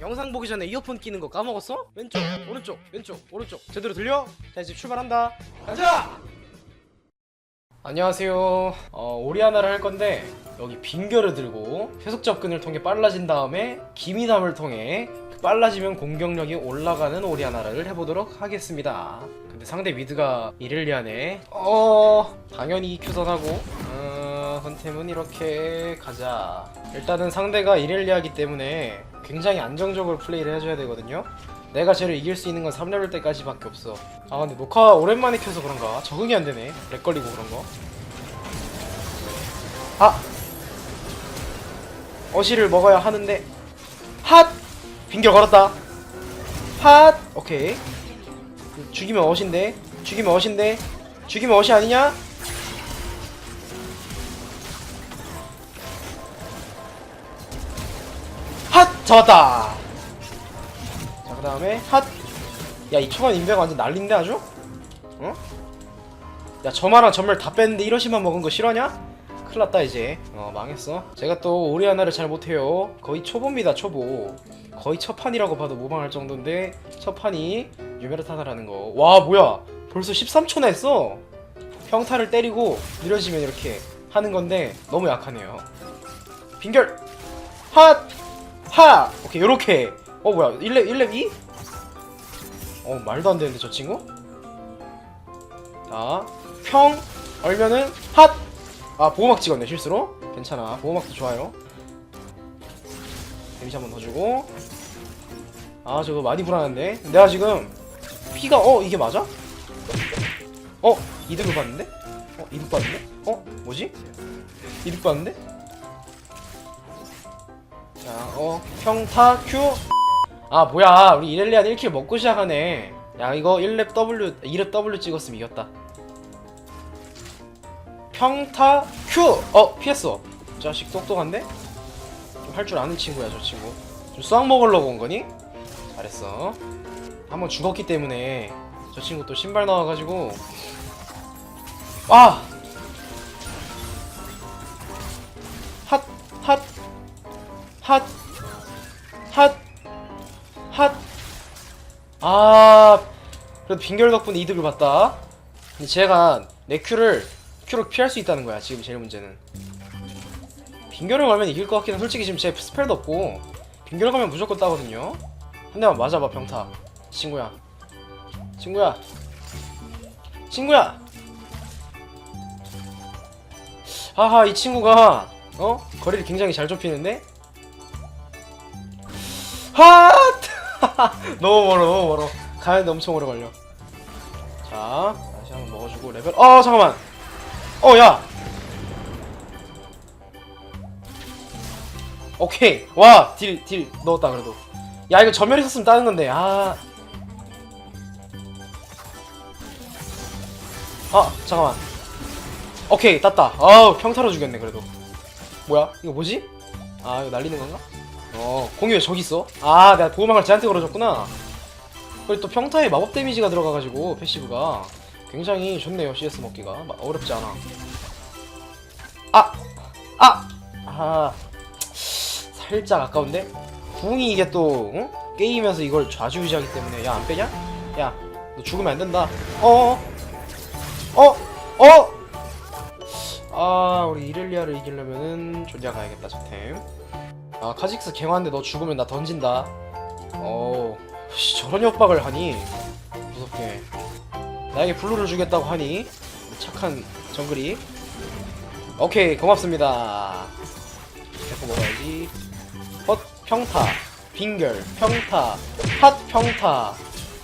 영상 보기 전에 이어폰 끼는 거 까먹었어? 왼쪽 오른쪽 왼쪽 오른쪽 제대로 들려? 자 이제 출발한다 가자! 안녕하세요 어, 오리아나를 할 건데 여기 빙결을 들고 계속 접근을 통해 빨라진 다음에 기미담을 통해 빨라지면 공격력이 올라가는 오리아나를 해보도록 하겠습니다 근데 상대 미드가 이렐리아네 어 당연히 EQ선하고 어, 헌템은 이렇게 가자 일단은 상대가 이렐리아기 때문에 굉장히 안정적으로 플레이를 해줘야 되거든요. 내가 쟤를 이길 수 있는 건 3레벨 때까지밖에 없어. 아 근데 녹화 오랜만에 켜서 그런가? 적응이 안 되네. 렉 걸리고 그런 거. 아! 어시를 먹어야 하는데. 핫! 빙결 걸었다. 핫! 오케이. 죽이면 어신데. 죽이면 어신데. 죽이면 어시 아니냐? 핫! 잡았다 자 그 다음에 핫! 야 이 초반 인베가 완전 난린데 아주? 어? 야 저마랑 전멸 다 뺐는데 1호씩만 먹은 거 실화냐? 큰일 났다 이제 어 망했어 제가 또 오리아나를 잘 못해요 거의 초보입니다 초보 거의 첫 판이라고 봐도 무방할 정도인데 첫 판이 유메르타나라는 거와 뭐야 벌써 13초나 했어 평타를 때리고 느려지면 이렇게 하는 건데 너무 약하네요 빙결 핫! 하! 오케이 요렇게 어 뭐야 1렙 1렙 2? 어 말도 안 되는데 저 친구? 자, 평 얼면은 핫! 아, 보호막 찍었네, 실수로. 괜찮아. 보호막도 좋아요. 데미지 한번 더 주고. 아, 저거 많이 불안한데? 내가 지금 피가 어, 이게 맞아? 어, 이득을 봤는데? 어, 이득 봤는데? 어, 뭐지? 이득 봤는데? 자, 어, 평타 큐. 아, 뭐야. 우리 이렐리안 1킬 먹고 시작하네. 야, 이거 1렙 W, 2렙 W 찍었으면 이겼다. 평타 큐! 어 피했어 자식 똑똑한데? 좀 할 줄 아는 친구야 저 친구 좀 수학 먹으려고 온 거니? 잘했어 한번 죽었기 때문에 저 친구 또 신발 나와가지고 아! 핫! 핫! 핫! 아 그래도 빙결 덕분에 이득을 봤다 근데 제가 내 큐를 큐로 피할 수 있다는 거야 지금 제일 문제는 빙결을 가면 이길 것해 솔직히 지금 제 스펠도 없고 빙결 가면 무조건 따거든요 한 대만 맞아봐 병타 친구야 친구야 친구야 하하 이 친구가 어? 거리를 굉장히 잘 좁히는데 하 너무 멀어 너무 멀어 가는데 엄청 오래 걸려 자 다시 한번 먹어주고 레벨 어 잠깐만 어, 야! 오케이. 와, 딜, 딜 넣었다, 그래도. 야, 이거 전멸 있었으면 따는 건데, 아. 아, 잠깐만. 오케이, 땄다. 아우, 평타로 죽였네, 그래도. 뭐야? 이거 뭐지? 아, 이거 날리는 건가? 어, 공이 왜 저기 있어? 아, 내가 보호막을 쟤한테 걸어줬구나. 그리고 또 평타에 마법 데미지가 들어가가지고, 패시브가. 굉장히 좋네요 CS 먹기가 마- 어렵지 않아 아! 아! 아 살짝 아까운데? 궁이 이게 또 응? 게임에서 이걸 좌지우지하기 때문에 야 안 빼냐? 야 너 죽으면 안 된다 어 어 어? 어? 아 우리 이렐리아를 이기려면은 존야 가야겠다 저템 아 카직스 갱화인데 너 죽으면 나 던진다. 어 씨, 저런 협박을 하니? 무섭게. 나에게 블루를 주겠다고 하니? 착한 정글이. 오케이 고맙습니다. 대포 먹어야지. 헛 평타. 빙결 평타. 핫 평타.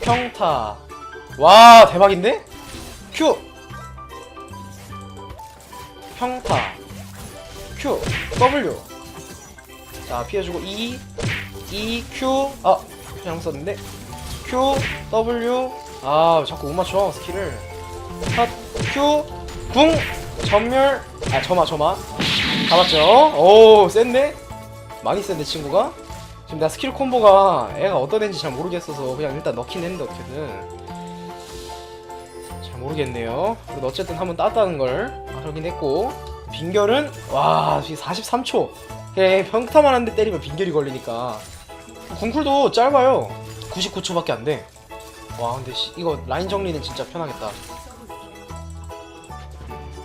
평타. 와 대박인데? 큐! 평타. 큐. W 자 피해주고 E E Q. 아 그냥 썼는데. Q W. 아 자꾸 못 맞춰 스킬을. 핫 Q 궁 전멸. 아 점화 점화. 잡았죠? 오 센데? 많이 센데 친구가? 지금 내가 스킬 콤보가 애가 어떤 애인지 잘 모르겠어서 그냥 일단 넣긴 했는데 어떻게든. 잘 모르겠네요. 그래도 어쨌든 한번 땄다는 걸 알긴 했고. 빙결은 와 지금 43초 그래 평타만 한대 때리면 빙결이 걸리니까. 궁쿨도 짧아요. 99초밖에 안돼 와 근데 씨, 이거 라인 정리는 진짜 편하겠다.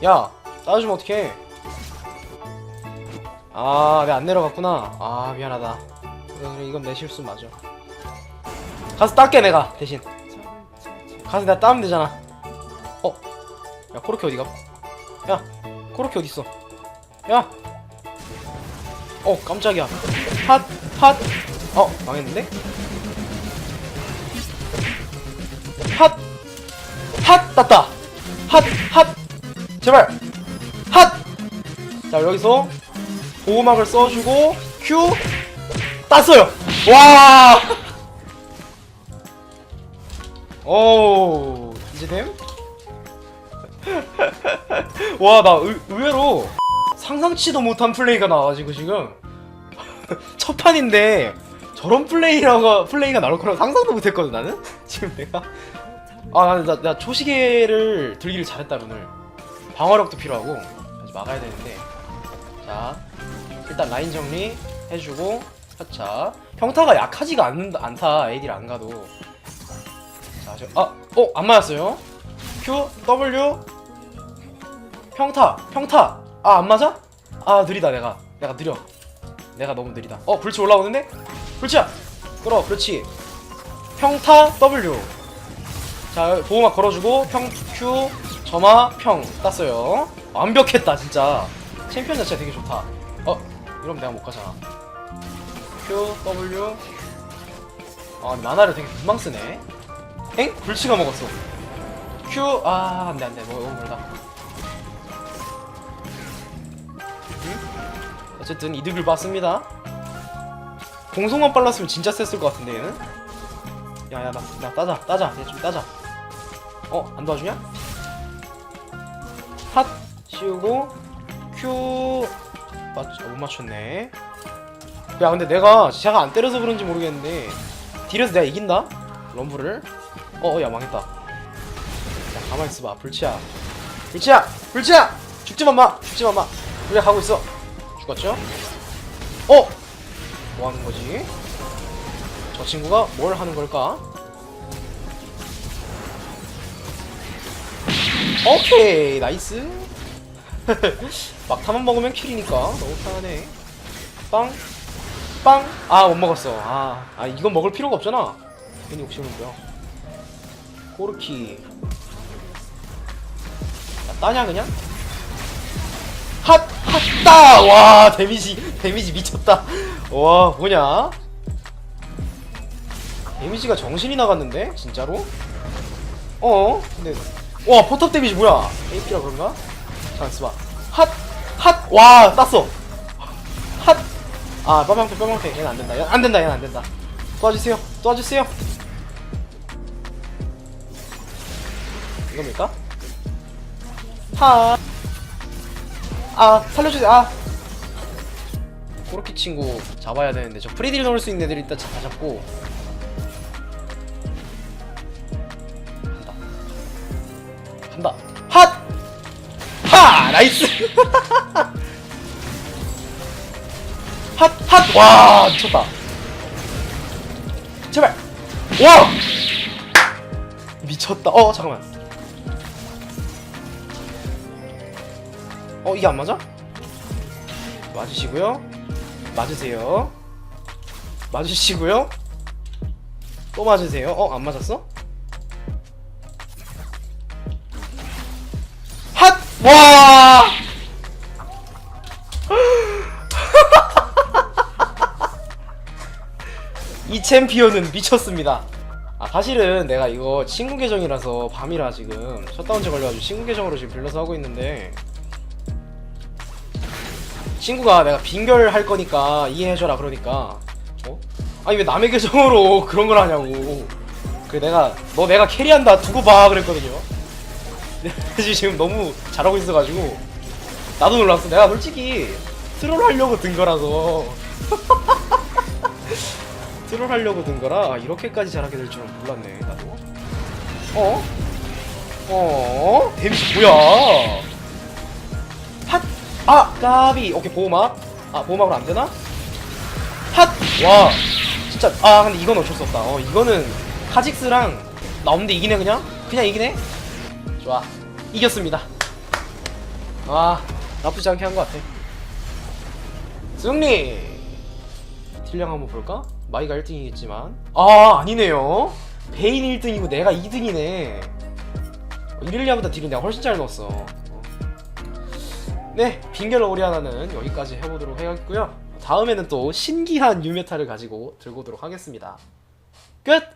야 따라주면 어떡해? 아 내가 안 내려갔구나. 아 미안하다. 이건 내 실수 맞아. 가서 닦게 내가 대신. 가서 내가 따면 되잖아. 어? 야 코르키 어디가? 야 코르키 어딨어? 야 어 깜짝이야 핫! 핫! 어 망했는데? 핫! 핫! 땄다! 핫! 핫! 제발! 핫! 자 여기서 보호막을 써주고 큐! 땄어요! 와! 오 이제 됨? 와 나 의외로 상상치도 못한 플레이가 나와가지고 지금. 첫 판인데 저런 플레이라고 플레이가 나올 거라고 상상도 못했거든 나는? 지금 내가. 아 나는 나, 나 초시계를 들기를 잘했다 오늘 방어력도 필요하고. 아직 막아야 되는데. 자 일단 라인 정리 해주고. 하차. 평타가 약하지가 않는다, 않다 AD를 안 가도. 자저아어안 맞았어요. Q W. 평타 평타 아 안 맞아? 아 느리다 내가. 내가 느려. 내가 너무 느리다. 어 불치 올라오는데? 불치야! 끌어 그렇지. 평타 W. 자 보호막 걸어주고 평 Q 점화 평. 땄어요. 완벽했다 진짜. 챔피언 자체가 되게 좋다. 어 이러면 내가 못 가잖아. Q W. 아 만화를 되게 금방 쓰네. 엥? 불치가 먹었어. Q? 아 안돼 안돼. 뭐 너무 멀다 어쨌든 이득을 봤습니다. 공속만 빨랐으면 진짜 셌을 것 같은데 얘는. 야야 나, 나 따자 따자 얘 좀 따자. 어 안 도와주냐? 핫 씌우고 큐 맞, 어, 못 맞췄네. 야 근데 내가 제가 안 때려서 그런지 모르겠는데 딜에서 내가 이긴다 럼블을. 어야 망했다. 야 가만 있어봐 불치야 불치야 불치야 죽지만 마 죽지만 마 우리가 가고 있어. 죽었죠? 어? 뭐 하는 거지? 저 친구가 뭘 하는 걸까? 오케이 나이스 막타만 먹으면 킬이니까 너무 편하네 빵! 빵! 아 못 먹었어 아, 아 이건 먹을 필요가 없잖아 괜히 욕심을 부려 코르키 야, 따냐 그냥? 핫! 핫다! 와 데미지 데미지 미쳤다 와 뭐냐 데미지가 정신이 나갔는데 진짜로? 어? 근데 와 포탑 데미지 뭐야 AP라 그런가? 있어봐 핫! 핫! 와 땄어 핫! 아 빠방패 빠방패 얘는 안 된다 얘는 안 된다 얘는 안 된다 도와주세요 도와주세요 이겁니까? 핫! 아 살려주세요. 아. 코르키 친구 잡아야 되는데 저 프리딜 넣을 수 있는 애들 일단 다 잡고. 간다. 간다. 핫! 하! 나이스! 핫! 핫! 와 미쳤다. 제발. 와! 미쳤다. 어 잠깐만 어 이게 안 맞아? 맞으시고요 맞으세요 맞으시고요 또 맞으세요 어 안 맞았어? 핫! 와! 이 챔피언은 미쳤습니다 아 사실은 내가 이거 친구 계정이라서 밤이라 지금 셧다운제 걸려가지고 친구 계정으로 지금 빌려서 하고 있는데 친구가 내가 빙결 할 거니까 이해해줘라 그러니까 어? 아니 왜 남의 계정으로 그런 걸 하냐고 그 내가 너 내가 캐리한다 두고 봐 그랬거든요 근데 지금 너무 잘하고 있어가지고 나도 놀랐어 내가 솔직히 트롤 하려고 든 거라서 트롤 하려고 든 거라 아, 이렇게까지 잘하게 될 줄은 몰랐네 나도 어? 어? 데미지 뭐야 핫! 아! 까비! 오케이 보호막 아 보호막으로 안 되나? 핫! 와 진짜 아 근데 이건 어쩔 수 없다 어 이거는 카직스랑 나 없는데 이기네 그냥? 그냥 이기네? 좋아 이겼습니다 아 나쁘지 않게 한 것 같아 승리 딜량 한번 볼까? 마이가 1등이겠지만 아 아니네요 베인 1등이고 내가 2등이네 이릴리아보다 딜은 내가 훨씬 잘 넣었어 어. 네 빙결 오리아나는 여기까지 해보도록 해야겠고요 다음에는 또 신기한 유메타를 가지고 들고 오도록 하겠습니다 끝!